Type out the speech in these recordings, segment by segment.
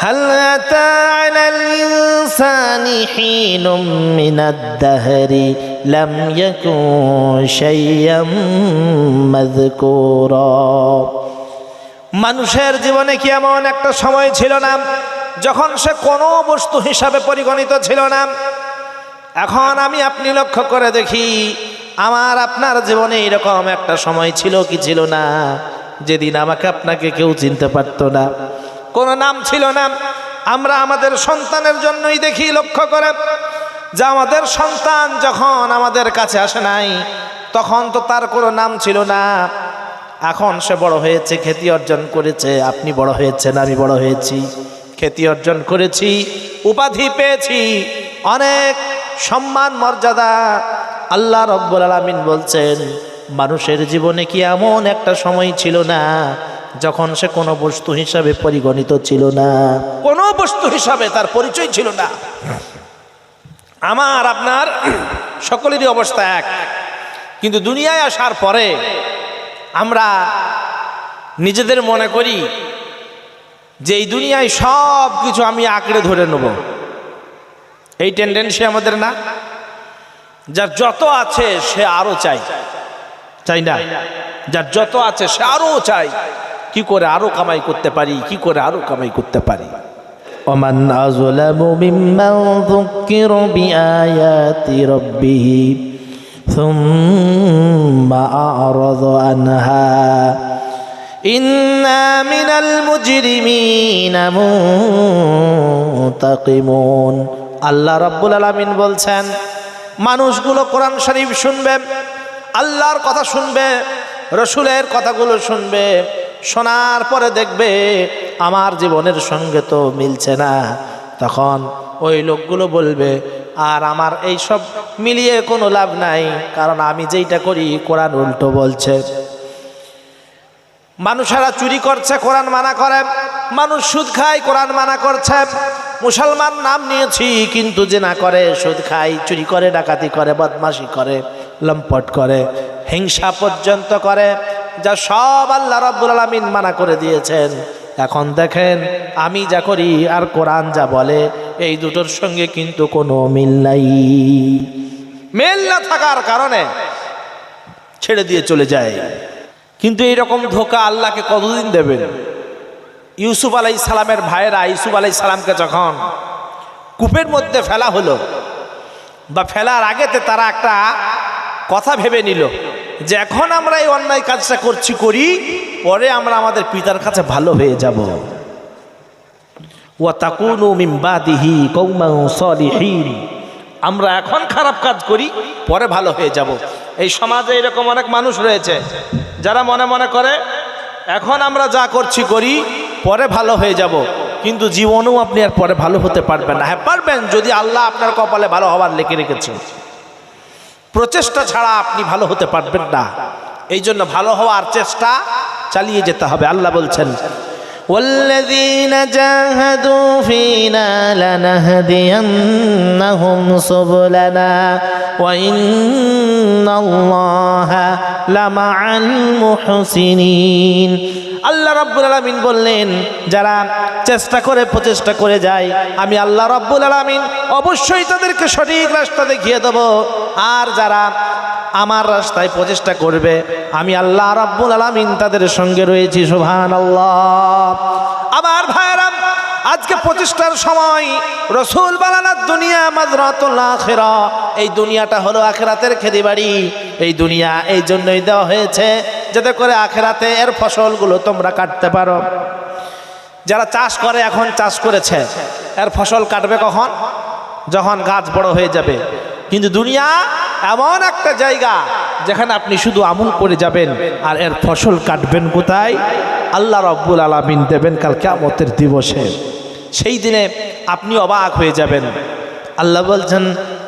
هل أتى على الإنسان حين من الدهر لم يكن شيئا مذكورا মানুষের জীবনে কি এমন একটা সময় ছিল না যখন সে কোনো বস্তু হিসাবে পরিগণিত ছিল না এখন আমি আপনি লক্ষ্য করে দেখি আমার আপনার জীবনে এরকম একটা সময় ছিল কি ছিল না যেদিন আমাকে আপনাকে কেউ চিনতে পারতো না কোনো নাম ছিল না। আমরা আমাদের সন্তানের জন্যই দেখি, লক্ষ্য করে যে আমাদের সন্তান যখন আমাদের কাছে আসে নাই, তখন তো তার কোনো নাম ছিল না। এখন সে বড় হয়েছে, খ্যাতি অর্জন করেছে, আপনি বড় হয়েছেন, আমি বড় হয়েছি, খ্যাতি অর্জন করেছি, উপাধি পেয়েছি, অনেক সম্মান, মর্যাদা। আল্লাহ রব্বুল আলমিন বলছেন, মানুষের জীবনে কি এমন একটা সময় ছিল না যখন সে কোনো বস্তু হিসাবে পরিগণিত ছিল না। কোনো বস্তু হিসাবে তার পরিচয় ছিল না। আমার, আপনার, সকলেরই অবস্থা এক। কিন্তু দুনিয়ায় আসার পরে আমরা নিজেদের মনে করি যে এই দুনিয়ায় সব কিছু আমি আঁকড়ে ধরে নেব। এই টেন্ডেন্সি আমাদের না। যার যত আছে সে আরও চাই। চাই না? যার যত আছে সে আরও চাই। কি করে আরো কামাই করতে পারি কি করে আরো কামাই করতে পারি ومن أظلم ممن ذكر بآيات ربه ثم أعرض عنها إنا من المجرمين منتقمون আল্লাহ রব্বুল আলমিন বলছেন মানুষগুলো কোরআন শরীফ শুনবে আল্লাহর কথা শুনবে রসুলের কথাগুলো শুনবে শোনার পরে দেখবে আমার জীবনের সঙ্গে তো মিলছে না। তখন ওই লোকগুলো বলবে, আর আমার এই সব মিলিয়ে কোনো লাভ নাই, কারণ আমি যেইটা করি কোরআন উল্টো বলছে। মানুষেরা চুরি করছে, কোরআন মানা করে। মানুষ সুদ খায়, কোরআন মানা করছে। মুসলমান নাম নিয়েছি, কিন্তু যে না করে, সুদ খায়, চুরি করে, ডাকাতি করে, বদমাশি করে, লম্পট করে, হিংসা পর্যন্ত করে। যা সব আল্লাহ রব্বুল আলমিন মানা করে দিয়েছেন। এখন দেখেন, আমি যা করি আর কোরআন যা বলে, এই দুটোর সঙ্গে কিন্তু কোনো মিল নাই। মিল না থাকার কারণে ছেড়ে দিয়ে চলে যায়। কিন্তু এইরকম ধোকা আল্লাহকে কতদিন দেবেন? ইউসুফ আলাই সালামের ভাইয়েরা ইউসুফ আলাই সালামকে যখন কূপের মধ্যে ফেলা হলো, বা ফেলার আগেতে তারা একটা কথা ভেবে নিল যে এখন আমরা এই অন্যায় কাজটা করছি, করি, পরে আমরা আমাদের পিতার কাছে ভালো হয়ে যাব। ওয়া তাকুনু মিন বাদিহি কওমান সলিহিন। আমরা এখন খারাপ কাজ করি, পরে ভালো হয়ে যাব। এই সমাজে এরকম অনেক মানুষ রয়েছে, যারা মনে মনে করে, এখন আমরা যা করছি, করি, পরে ভালো হয়ে যাব। কিন্তু জীবনেও আপনি আর পরে ভালো হতে পারবেন না। হ্যাঁ পারবেন যদি আল্লাহ আপনার কপালে ভালো হওয়ার লেখে রেখেছে। প্রচেষ্টা ছাড়া আপনি ভালো হতে পারবেন না। এই জন্য ভালো হওয়ার চেষ্টা চালিয়ে যেতে হবে। আল্লাহ বলছেন والذين جاهدوا فينا لنهدينهم سبلنا وإن الله لمع المحسنين আল্লাহ রব্বুল আলমিন বললেন যারা চেষ্টা করে প্রচেষ্টা করে যায় আমি আল্লাহ রব্বুল আলমিন অবশ্যই তাদেরকে সঠিক রাস্তা দেখিয়ে দেব আর যারা আমার রাস্তায় প্রচেষ্টা করবে। আমি আল্লাহ রব্বুল আলমিন তাদের সঙ্গে রয়েছি সুহান আল্লাহ আমার ভাইরাম আজকে প্রচেষ্টার সময় রসুল বালানার দুনিয়া মাজরাতুল্লাহ আখেরা। এই দুনিয়াটা হলো আখেরাতের খেদি বাড়ি এই দুনিয়া এই জন্যই দেওয়া হয়েছে যাতে করে আখেরাতে এর ফসলগুলো তোমরা কাটতে পারো। যারা চাষ করে এখন চাষ করেছে, এর ফসল কাটবে কখন? যখন গাছ বড় হয়ে যাবে। কিন্তু দুনিয়া এমন একটা জায়গা যেখানে আপনি শুধু আমল করে যাবেন আর এর ফসল কাটবেন কোথায় আল্লাহ রব্বুল আলমিন দেবেন কাল কেমতের দিবসে সেই দিনে আপনি অবাক হয়ে যাবেন আল্লাহ বলছেন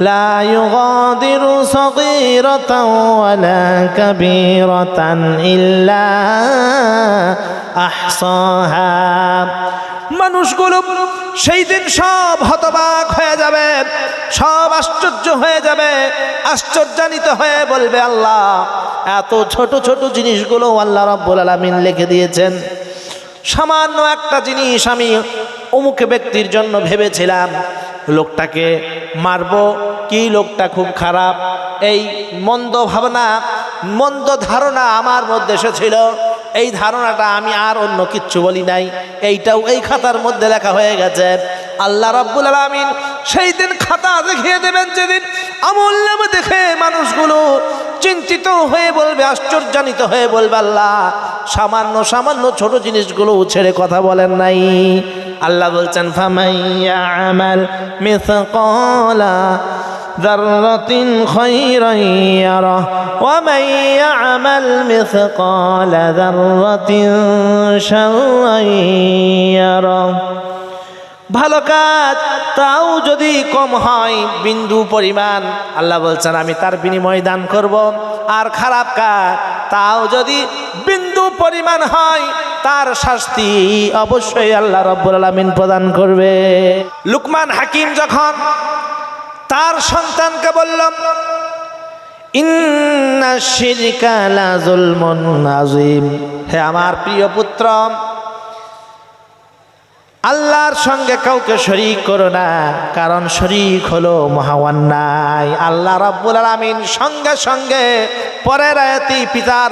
لا يغادر صغيرة ولا كبيرة إلا أحصاها মানুষগুলো সেই দিন সব হতবাক হয়ে যাবে, সব আশ্চর্য হয়ে যাবে, আশ্চর্যান্বিত হয়ে বলবে আল্লাহ, এত ছোট ছোট জিনিসগুলো আল্লাহ রব্বুল আলমিন লিখে দিয়েছেন। সামান্য একটা জিনিস আমি অমুক ব্যক্তির জন্য ভেবেছিলাম, লোকটাকে মারবো, কি লোকটা খুব খারাপ, এই মন্দ ভাবনা, মন্দ ধারণা আমার মধ্যে এসেছিল। এই ধারণাটা আমি আর অন্য কিচ্ছু বলি নাই। এইটাও এই খাতার মধ্যে লেখা হয়ে গেছে। আল্লাহ রাব্বুল আলামিন সেই দিন খাতা দেখিয়ে দেবেন যেদিন আমল দেখে মানুষগুলো চিন্তিত হয়ে বলবে আশ্চর্যান্বিত হয়ে বলবে, আল্লাহ, সামান্য সামান্য ছোট জিনিসগুলো ছেড়ে কথা বলেন নাই। আল্লাহ বলছেন, ফামাইয়া আমাল মিসকালা ذرة خيرا يره ومن يعمل مثقال ذرة شرا يره ভালো কাজ তাও যদি কম হয় বিন্দু পরিমাণ আল্লাহ বলছেন আমি তার বিনিময় দান করব আর খারাপ কাজ তাও যদি বিন্দু পরিমাণ হয় তার শাস্তি অবশ্যই আল্লাহ রব্বুল আলমিন প্রদান করবে লুকমান হাকিম যখন তার সন্তানকে বললাম হে আমার প্রিয় পুত্র, আল্লাহর সঙ্গে কাউকে শরিক করো না, কারণ শরিক হলো মহাওয়ান্যায় আল্লাহ রাব্বুল আলামিন সঙ্গে সঙ্গে পরের আয়াতি পিতার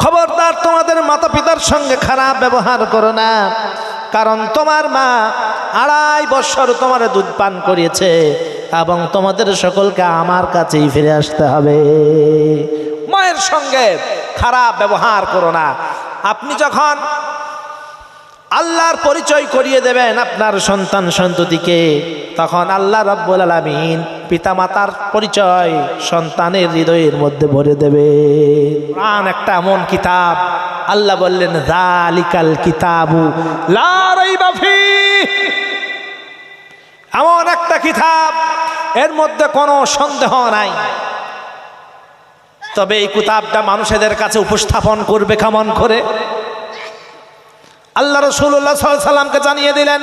খবরদার তোমাদের মাতা পিতার সঙ্গে খারাপ ব্যবহার করো না। কারণ তোমার মা আড়াই বছর তোমার দুধ পান করিয়েছে এবং তোমাদের সকলকে আমার কাছেই ফিরে আসতে হবে। মায়ের সঙ্গে খারাপ ব্যবহার করো না। আপনি যখন আল্লাহর পরিচয় করিয়ে দেবেন আপনার সন্তান সন্ততিকে। তখন আল্লাহ রব্বুল আলমিন পিতামাতার পরিচয় সন্তানের হৃদয়ের মধ্যে ভরে দেবে। প্রাণ একটা এমন কিতাব, আল্লাহ বললেন জালিকাল কিতাবু বাফি এমন একটা কিতাব, এর মধ্যে কোনো সন্দেহ নাই। তবে এই কিতাবটা মানুষেদের কাছে উপস্থাপন করবে কেমন করে? আল্লাহ রসুল্লাহ সাল্লামকে জানিয়ে দিলেন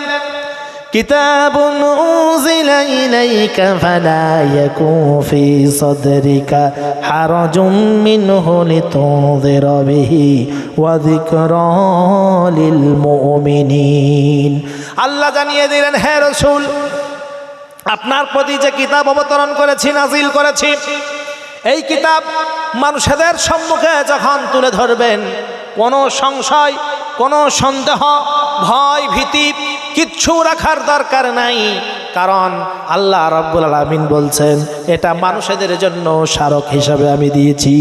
كتاب أنزل إليك فلا يكون في صدرك حرج منه لتنذر به وذكرى للمؤمنين আল্লাহ জানিয়ে দিলেন হে রসুল আপনার প্রতি যে কিতাব অবতরণ করেছি নাজিল করেছি এই কিতাব মানুষেদের সম্মুখে যখন তুলে ধরবেন কোনো সংশয় কোনো সন্দেহ, ভয়, ভীতি কিচ্ছু রাখার দরকার নাই। কারণ আল্লাহ রব্বুল আলমিন বলছেন, এটা মানুষেদের জন্য স্মারক হিসাবে আমি দিয়েছি।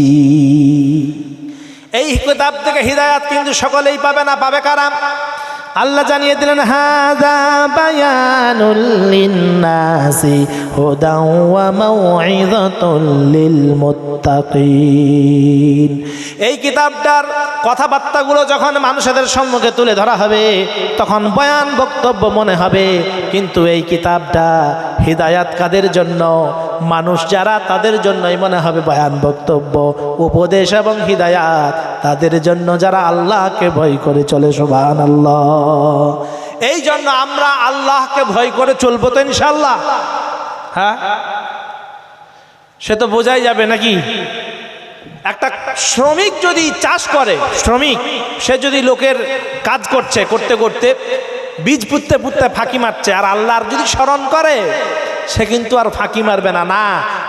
এই কিতাব থেকে হৃদায়াত কিন্তু সকলেই পাবে না, পাবে কারাম আল্লাহ জানিয়ে দিলেন হাদা বায়ানুল লিন্নাসি এই কিতাবটার কথাবার্তাগুলো যখন মানুষদের সম্মুখে তুলে ধরা হবে, তখন বয়ান বক্তব্য মনে হবে। কিন্তু এই কিতাবটা হৃদায়াত কাদের জন্য, মানুষ যারা তাদের জন্যই মনে হবে বয়ান বক্তব্য, উপদেশ এবং হৃদায়াত তাদের জন্য যারা আল্লাহকে ভয় করে চলে সোবান আল্লাহ এই জন্য আমরা আল্লাহকে ভয় করে চলবো তো ইনশাল্লাহ হ্যাঁ? সে তো বোঝাই যাবে নাকি? একটা শ্রমিক যদি চাষ করে, শ্রমিক, সে যদি লোকের কাজ করছে, করতে করতে বীজ পুঁততে পুঁততে ফাঁকি মারছে, আর আল্লাহর যদি স্মরণ করে, সে কিন্তু আর ফাঁকি মারবে না। না,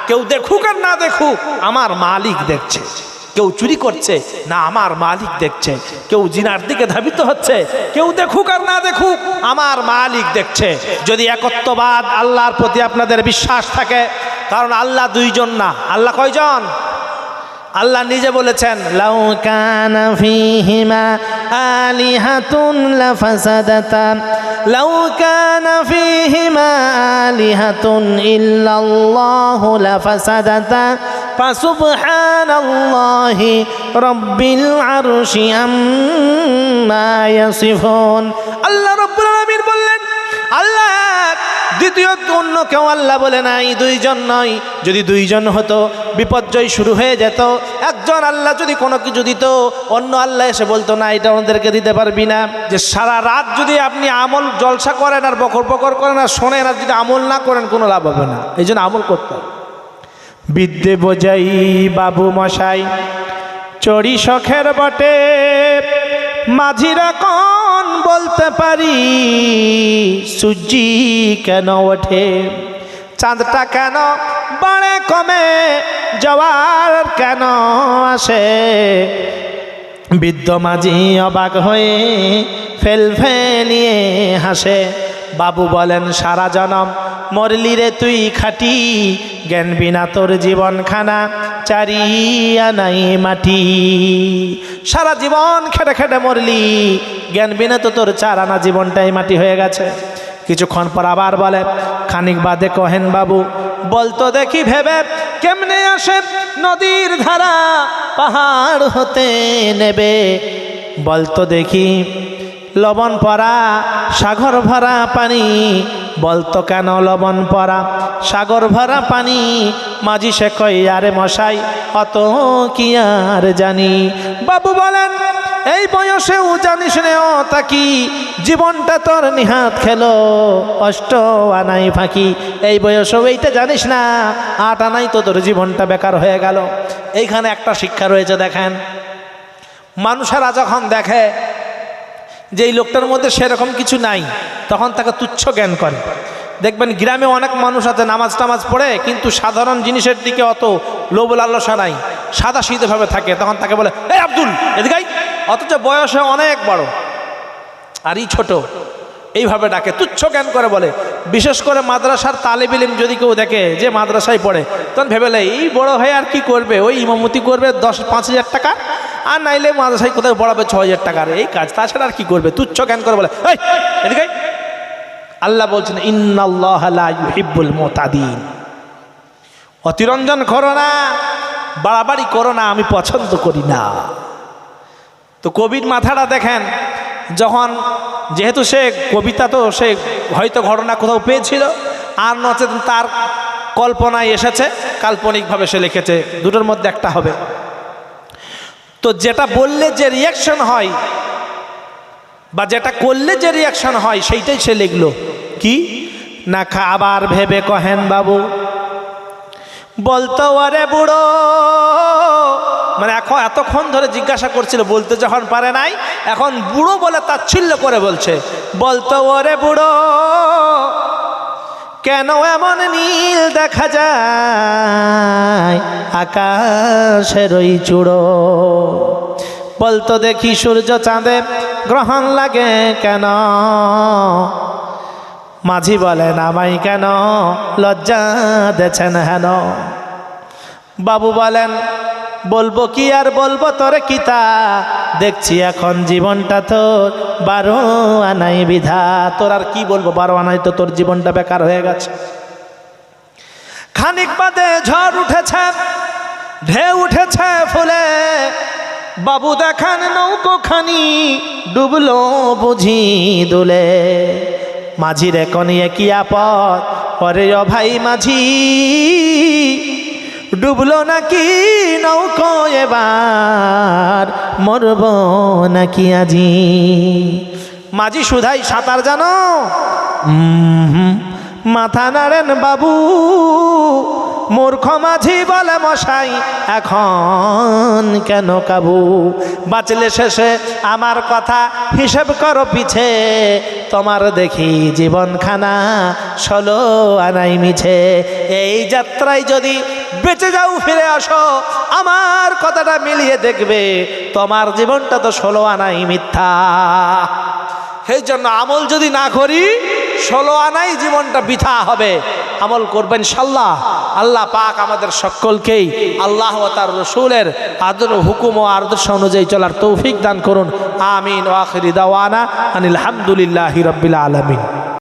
কেউ দেখুক আর না দেখুক, আমার মালিক দেখছে। কেউ চুরি করছে, না আমার মালিক দেখছে। কেউ জিনার দিকে ধাবিত হচ্ছে, কেউ দেখুক আর না দেখুক, আমার মালিক দেখছে। যদি একত্ববাদ আল্লাহর প্রতি আপনাদের বিশ্বাস থাকে, কারণ আল্লাহ দুইজন না, আল্লাহ কয়জন? আল্লাহ নিজে বলেছেন লাউকানা ফিহিমা আলিহাতুন লাফাসাদাতা। লাউকানা ফিহিমা আলিহাতুন ইল্লাল্লাহু লাফাসাদাতা। ফাসুবহানাল্লাহি রব্বিল আরশি আম্মা ইয়াসিফুন। আল্লাহ রাব্বুল আলামিন বললেন, আল্লাহ এক, দ্বিতীয়ত অন্য কেউ আল্লাহ বলে নাই দুইজন নয়। যদি দুইজন হতো বিপর্যয় শুরু হয়ে যেত। একজন আল্লাহ যদি কোনো কিছু দিত অন্য আল্লাহ এসে বলতো না এটা ওদেরকে দিতে পারবি না। যে সারা রাত যদি আপনি আমল জলসা করেন আর বকর বকর করেন আর শোনেন আর যদি আমল না করেন কোনো লাভ হবে না। এই জন্য আমল করতে বিদ্যে বোঝাই বাবু মশাই চড়ি শখের বটে মাঝিরা কন বলতে পারি, সূর্যি কেন ওঠে? চাঁদটা কেন বাড়ে কমে? জওয়ার কেন আসে? বৃদ্ধ মাঝি অবাক হয়ে ফেল ফেলিয়ে হাসে। বাবু বলেন, সারা জনম মরলি রে তুই খাটি। জ্ঞান বিনা তোর জীবন খানা চারিয়া নাই মাটি। সারা জীবন খেটে খেটে মরলি। জ্ঞান বিনা তো তোর চার আনা জীবনটাই মাটি হয়ে গেছে। কিছুক্ষণ পর আবার বলে, খানিক বাদে কহেন বাবু বলতো দেখি ভেবে কেমনে আসে নদীর ধারা পাহাড় হতে নেবে। বলতো দেখি লবণ পরা, সাগর ভরা পানি, বলতো কেন লবণ পরা? সাগর ভরা পানি, মাঝি সে কই, আরে মশাই, অত কি আর জানি? বাবু বলেন, এই বয়সেও জানিস রে ও তাকি জীবনটা তোর নিহাত খেলো, অষ্ট আনাই ফাঁকি। এই বয়সেও এইটা জানিস না, আট আনাই তো তোর জীবনটা বেকার হয়ে গেল। এইখানে একটা শিক্ষা রয়েছে, দেখেন। মানুষেরা যখন দেখে যে এই লোকটার মধ্যে সেরকম কিছু নাই, তখন তাকে তুচ্ছ জ্ঞান করে। দেখবেন গ্রামে অনেক মানুষ আছে, নামাজ টামাজ পড়ে, কিন্তু সাধারণ জিনিসের দিকে অত লোভ লালসা নাই। সাদা সিধেভাবে থাকে, তখন তাকে বলে, এই আব্দুল, এদিকে আয়।" অথচ বয়সে অনেক বড়, আর এই ছোট, এইভাবে ডাকে, তুচ্ছ জ্ঞান করে বলে। বিশেষ করে মাদ্রাসার তালেব ইলিম যদি কেউ দেখে যে মাদ্রাসায় পড়ে, তখন ভেবেলে এই বড় হয়ে আর কি করবে? ওই ইমামতি করবে দশ, পাঁচ হাজার টাকা? আর নাইলে মাদ্রাসায় কোথায় পড়াবে ছ হাজার টাকার? এই কাজ, তাছাড়া আর কি করবে? তুচ্ছ জ্ঞান করে বলে এদিকে আয়।" আল্লাহ বলছেন, ইন্নাল্লাহ লা ইউহিব্বুল মুতাদিন। অতিরঞ্জন করো না, বাড়াবাড়ি করো না, আমি পছন্দ করি না। তো কবির মাথাটা দেখেন, যখন যেহেতু সে কবিতা তো সে হয়তো ঘটনা কোথাও পেয়েছিল, আর নচেত তার কল্পনায় এসেছে, কাল্পনিকভাবে সে লিখেছে, দুটোর মধ্যে একটা হবে। তো যেটা বললে যে রিয়াকশন হয় বা যেটা করলে যে রিয়াকশন হয়, সেইটাই সে লিখলো। কি? না খা, আবার ভেবে কহেন বাবু। বলতো, আরে বুড়ো। মানে এখন এতক্ষণ ধরে জিজ্ঞাসা করছিল, বলতে যখন পারে নাই, এখন বুড়ো বলে তাচ্ছিল্য করে বলছে। বলতো ওরে বুড়ো। কেন এমন নীল দেখা যায়? আকাশের ওই চূড়ো। বলতো দেখি সূর্য চাঁদে গ্রহণ লাগে কেন? মাঝি বলেন আমায় কেন? লজ্জা দেছেন হেন? বাবু বলেন বলব কি আর বলব তোরে কিতা? দেখছি এখন জীবনটা তোর বারো আনাই বিধা। তোর আর কি বলব, বারো আনাই তো তোর জীবনটা বেকার হয়ে গেছে। খানিক বাদে ঝড় উঠেছে, ঢেউ উঠেছে ফুলে। বাবু দেখান নৌকো খানি ডুবলো বুঝি দুলে। মাঝি রে কনিয়ে কি আপদ অরে ভাই মাঝি। ডুবলো নাকি নৌকো এবার? মরব নাকি আজি? মাঝি সুধাই সাঁতার জানো? মাথা নাড়েন বাবু। মূর্খ মাঝি বলে মশাই, এখন কেন কাবু? বাঁচলে শেষে আমার কথা হিসেব করো পিছে। তোমার দেখি জীবনখানা ষোলো আনাই মিছে। এই যাত্রায় যদি বেঁচে যাও, ফিরে আসো। আমার কথাটা মিলিয়ে দেখবে। তোমার জীবনটা তো ষোলো আনাই মিথ্যা। সেই জন্য আমল যদি না করি, ষোলো আনাই জীবনটা বৃথা হবে। আমল করবেন সাল্লাহ আল্লাহ পাক আমাদের সকলকেই আল্লাহ ও তার রসুলের আদর হুকুম ও আদর্শ অনুযায়ী চলার তৌফিক দান করুন। আমিন। ওয়াখিরি দাওয়ানা আনিল হামদুলিল্লাহি রব্বিল আলমিন।